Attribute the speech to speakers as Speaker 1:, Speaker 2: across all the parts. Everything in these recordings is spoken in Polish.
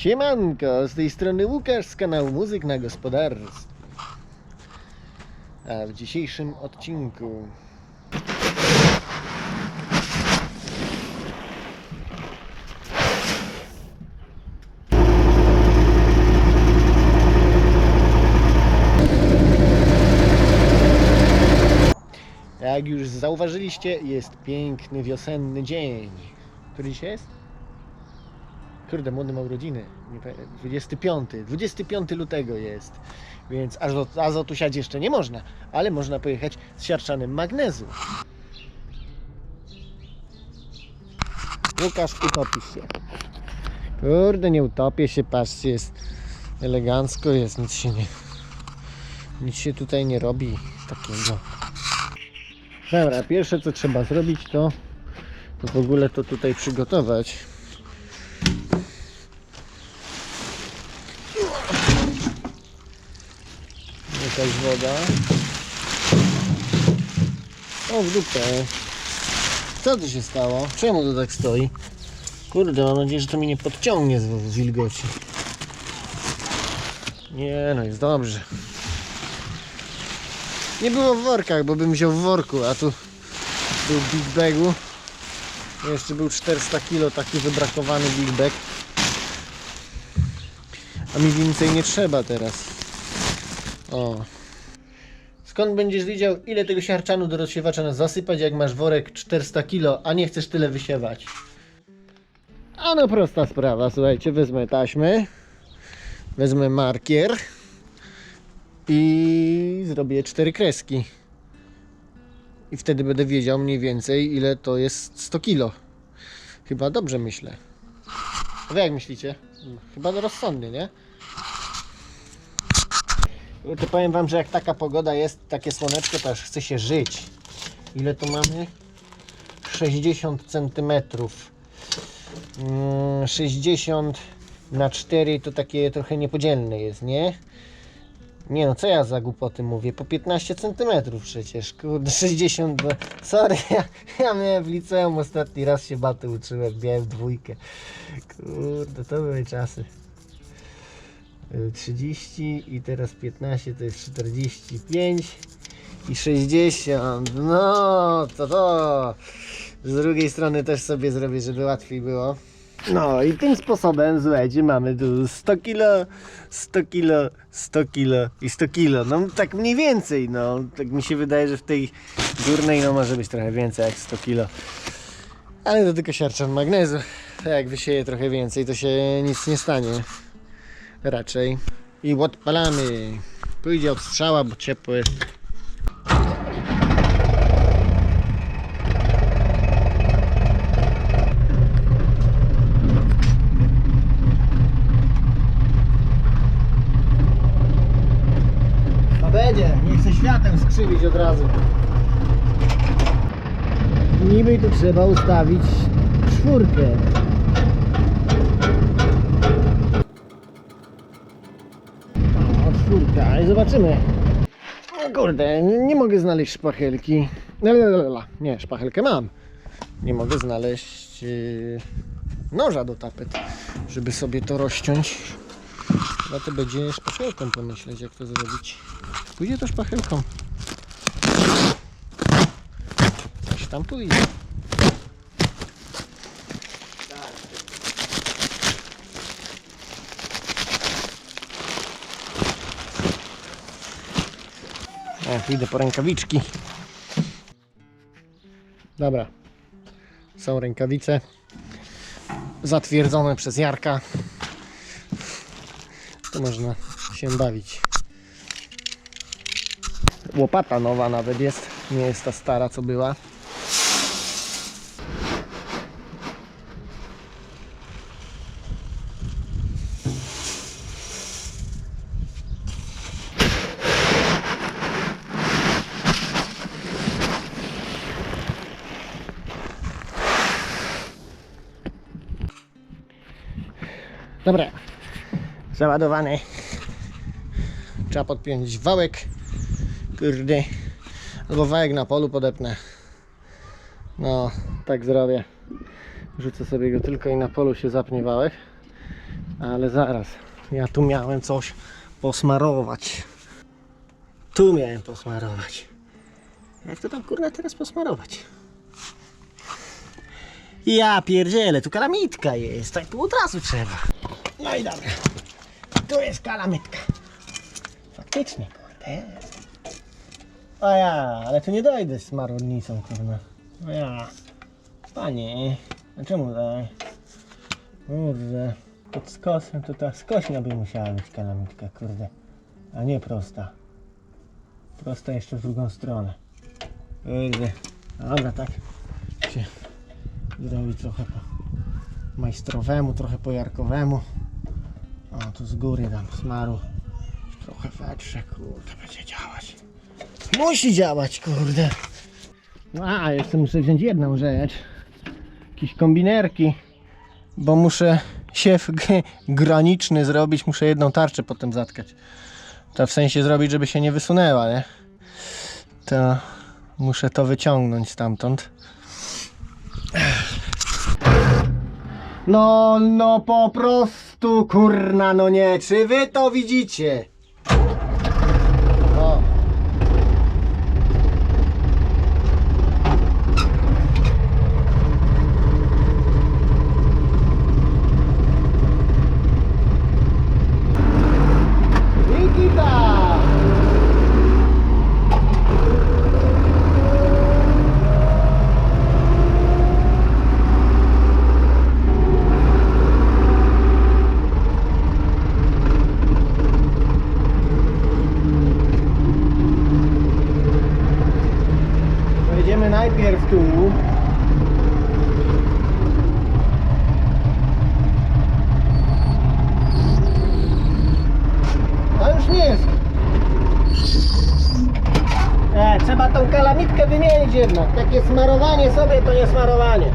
Speaker 1: Siemanko, z tej strony Łukasz z kanału Muzyk na Gospodarstwie. A w dzisiejszym odcinku Jak już zauważyliście, jest piękny wiosenny dzień. Który dzisiaj jest? Kurde, młody ma urodziny. Nie pamię- 25. 25 lutego jest. Więc do azotu siać jeszcze nie można, ale można pojechać z siarczanym magnezu. Łukasz, utopisz się. Kurde, nie utopię się, patrzcie, jest elegancko, jest, nic się nie... Nic się tutaj nie robi takiego. Dobra, pierwsze co trzeba zrobić to, to w ogóle to tutaj przygotować. Jakaś woda. O, w dupę. Co tu się stało? Czemu to tak stoi? Kurde, mam nadzieję, że to mi nie podciągnie z, wilgoci. Nie, no jest dobrze. Nie było w workach, bo bym wziął w worku, a tu był Big Bagu. Jeszcze był 400 kg taki wybrakowany Big Bag. A mi więcej nie trzeba teraz. O. Skąd będziesz wiedział, ile tego siarczanu do rozsiewacza zasypać, jak masz worek 400 kg, a nie chcesz tyle wysiewać? A no prosta sprawa, słuchajcie, wezmę taśmy, wezmę markier i zrobię cztery kreski. I wtedy będę wiedział mniej więcej, ile to jest 100 kg. Chyba dobrze myślę. A wy jak myślicie? Chyba rozsądnie, nie? To powiem wam, że jak taka pogoda jest, takie słoneczko, to aż chce się żyć. Ile tu mamy? 60 centymetrów. Mm, 60 na 4 to takie trochę niepodzielne jest, nie? Nie no, co ja za głupoty mówię? Po 15 centymetrów przecież, kurde, 60, bo... sorry, ja, ja miałem w liceum ostatni raz się baty uczyłem, miałem dwójkę. Kurde, to były czasy. Y, 30 i teraz 15 to jest 45 i 60, no to to. Z drugiej strony też sobie zrobię, żeby łatwiej było. No i tym sposobem, słuchajcie, mamy tu 100 kilo, 100 kilo, 100 kilo i 100 kilo. No tak mniej więcej, no. Tak mi się wydaje, że w tej górnej no może być trochę więcej jak 100 kilo. Ale to tylko siarczan magnezu. Jak wysieje trochę więcej, to się nic nie stanie. Raczej. I odpalamy. Pójdzie od strzała, bo ciepło jest. A będzie, nie chcę światem skrzywić od razu. Niby tu trzeba ustawić czwórkę. Czwórka i zobaczymy. O kurde, nie, nie mogę znaleźć szpachelki. Lalalala. Nie, szpachelkę mam. Nie mogę znaleźć yy, noża do tapet, żeby sobie to rozciąć. Chyba to będzie szpachelką pomyśleć, jak to zrobić. Pójdzie to szpachelką. Coś tam pójdzie. O, idę po rękawiczki. Dobra. Są rękawice. Zatwierdzone przez Jarka. To można się bawić. Łopata nowa nawet jest. Nie jest ta stara co była. Dobra, załadowany. Trzeba podpiąć wałek. Kurde. Albo wałek na polu podepnę. No, tak zrobię. Rzucę sobie go tylko i na polu się zapnie wałek. Ale zaraz, ja tu miałem coś posmarować. Tu miałem posmarować. Jak to tam kurna teraz posmarować? Ja pierdzielę, tu kalamitka jest, tak tu od razu trzeba. No i dobra, tu jest kalamitka. Faktycznie, kurde. O ja, ale tu nie dojdę z marudnicą, kurna. O ja. Panie, a czemu tak? Kurde, pod skosem to ta skośna by musiała być kalamitka, kurde. A nie prosta. Prosta jeszcze w drugą stronę. Kurde. Dobra, tak się zrobi trochę po majstrowemu, trochę po jarkowemu. O, tu z góry dam smaru. Trochę wetrze, kurde, będzie działać. Musi działać, kurde. No, a, jeszcze muszę wziąć jedną rzecz. Jakieś kombinerki, bo muszę siew graniczny zrobić, muszę jedną tarczę potem zatkać. To w sensie zrobić, żeby się nie wysunęła, nie? To muszę to wyciągnąć stamtąd. No, no po prostu, kurna, no nie, czy wy to widzicie? O. Nikita! Pojedziemy najpierw tu. To już nie jest. E, trzeba tą kalamitkę wymienić jednak. Takie smarowanie sobie to nie smarowanie.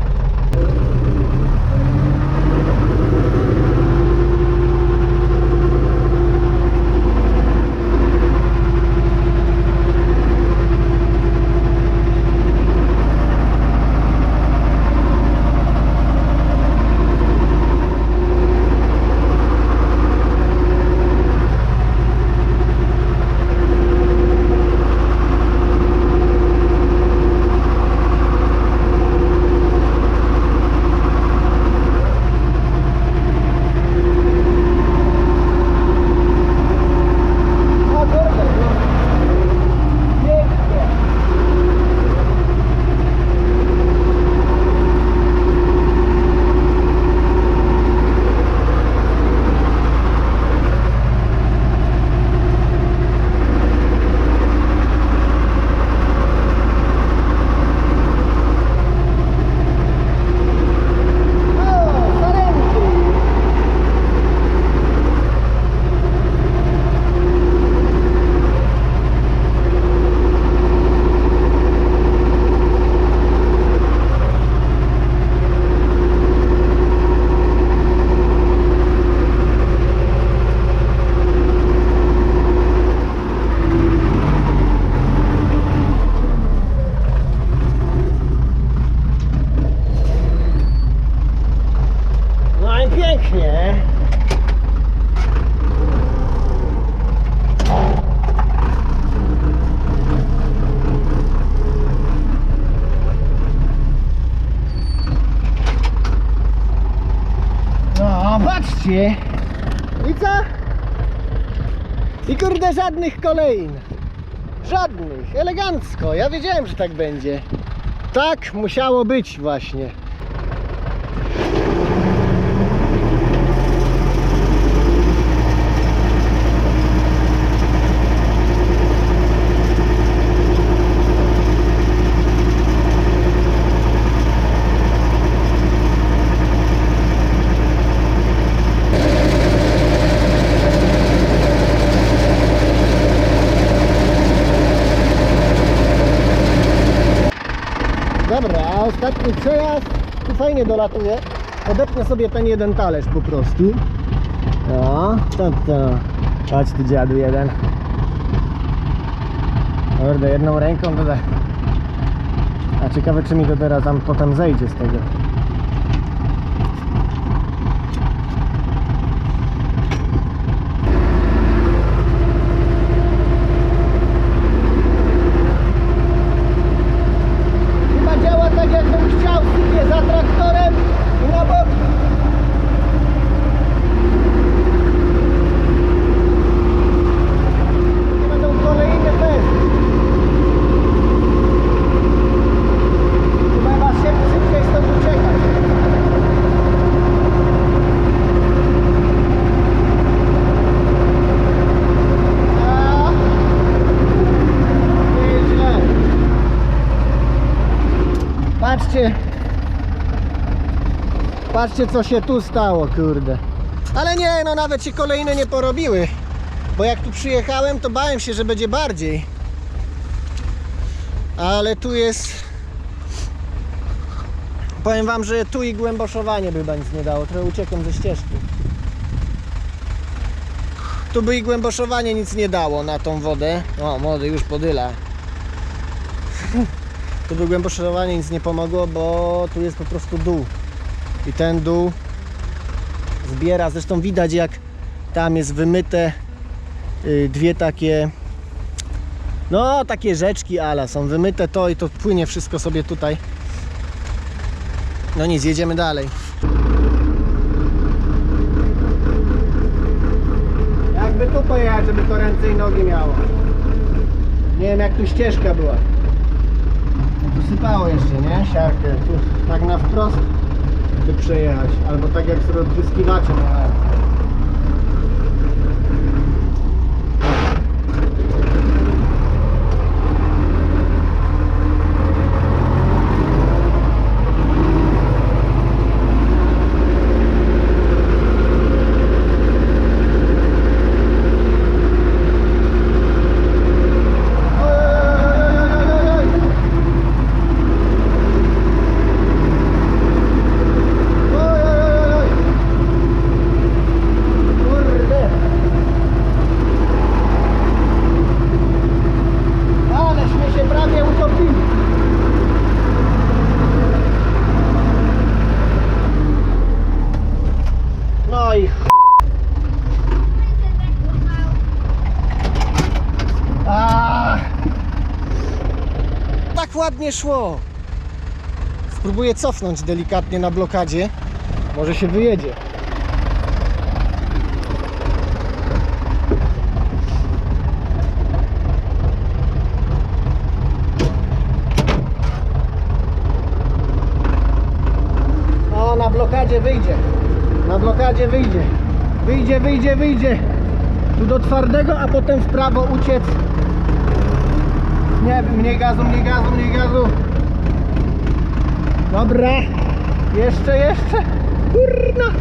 Speaker 1: O kurde, no. Pięknie. O, sarenki. No i pięknie. No, patrzcie. I co? I kurde żadnych kolejn. Żadnych. Elegancko. Ja wiedziałem, że tak będzie. Tak musiało być właśnie. Dobra, a ostatni przejazd tu fajnie dolatuje. Odepnę sobie ten jeden talerz po prostu. No, to to. Chodź tu dziadu jeden. Kurde, jedną ręką to. A ciekawe czy mi to teraz tam potem zejdzie z tego. patrzcie. Patrzcie co się tu stało, kurde. Ale nie, no nawet się kolejne nie porobiły. Bo jak tu przyjechałem, to bałem się, że będzie bardziej. Ale tu jest... Powiem wam, że tu i głęboszowanie by nic nie dało. Trochę uciekłem ze ścieżki. Tu by i głęboszowanie nic nie dało na tą wodę. O, młody już podyla tu by głęboszowanie nic nie pomogło, bo tu jest po prostu dół. I ten dół zbiera. Zresztą widać jak tam jest wymyte y, dwie takie no takie rzeczki ala są wymyte to i to płynie wszystko sobie tutaj. No nic, jedziemy dalej. Jakby tu pojechać, żeby to ręce i nogi miało. Nie wiem jak tu ścieżka była. Tu sypało jeszcze, nie? Siarkę. Tu tak na wprost by przejechać. Albo tak jak z odpryskiwaczem jechałem. Kurde. Aleśmy się prawie utopili. No i ch... A. Tak ładnie szło. Spróbuję cofnąć delikatnie na blokadzie. Może się wyjedzie. O, na blokadzie wyjdzie. Na blokadzie wyjdzie. Wyjdzie, wyjdzie, wyjdzie. Tu do twardego, a potem w prawo uciec. Nie, mniej gazu, mniej gazu, mniej gazu. Dobra. Jeszcze, jeszcze. Kurna.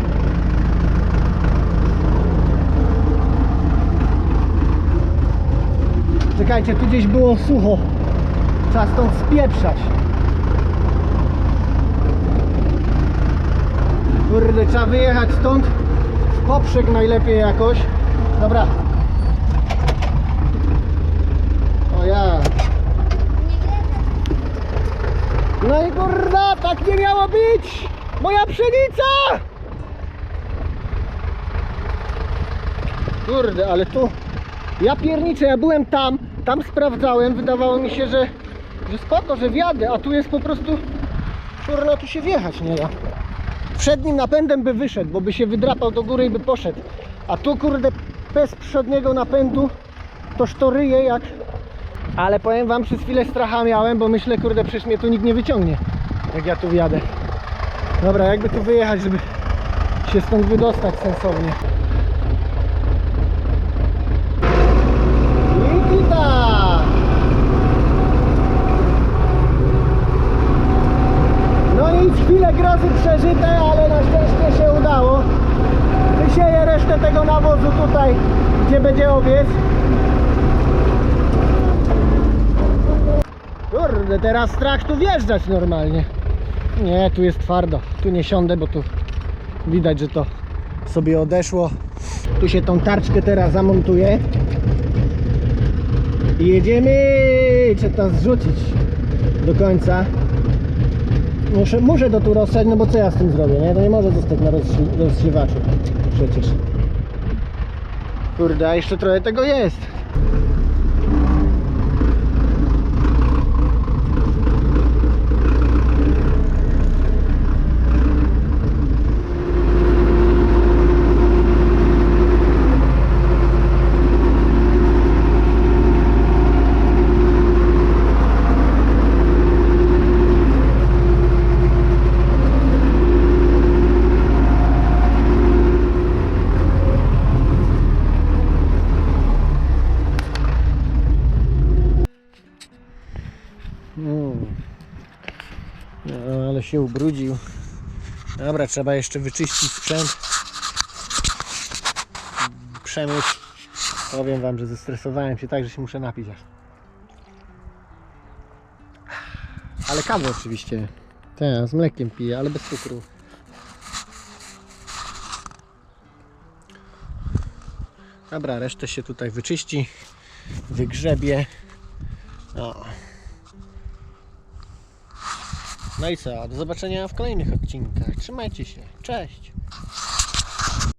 Speaker 1: Czekajcie, tu gdzieś było sucho. Trzeba stąd spieprzać. Kurde, trzeba wyjechać stąd w poprzek najlepiej jakoś. Dobra. O ja. No i kurda, tak nie miało być! Moja pszenica! Kurde, ale tu... Ja pierniczę, ja byłem tam, tam sprawdzałem, wydawało mi się, że, że spoko, że wjadę, a tu jest po prostu... Kurna, tu się wjechać nie da. Przednim napędem by wyszedł, bo by się wydrapał do góry i by poszedł. A tu kurde bez przedniego napędu toż to ryje jak... Ale powiem wam, przez chwilę stracha miałem, bo myślę, kurde, przecież mnie tu nikt nie wyciągnie, jak ja tu wjadę. Dobra, jakby tu wyjechać, żeby się stąd wydostać sensownie. Nikita! No nic, chwilę grozy przeżyte, ale na szczęście się udało. Wysieję resztę tego nawozu tutaj, gdzie będzie owiec. Kurde, teraz strach tu wjeżdżać normalnie. Nie, tu jest twardo. Tu nie siądę, bo tu widać, że to sobie odeszło. Tu się tą tarczkę teraz zamontuje. I jedziemy! Trzeba to zrzucić do końca. Muszę, muszę to tu rozstać, no bo co ja z tym zrobię, nie? To nie może zostać na rozsi- rozsiewaczu przecież. Kurde, a jeszcze trochę tego jest. No, ale się ubrudził. Dobra, trzeba jeszcze wyczyścić sprzęt. Przemyć. Powiem wam, że zestresowałem się tak, że się muszę napić aż. Ale kawę oczywiście. Tak, z mlekiem piję, ale bez cukru. Dobra, resztę się tutaj wyczyści, wygrzebie. O. No i co? Do zobaczenia w kolejnych odcinkach. Trzymajcie się. Cześć.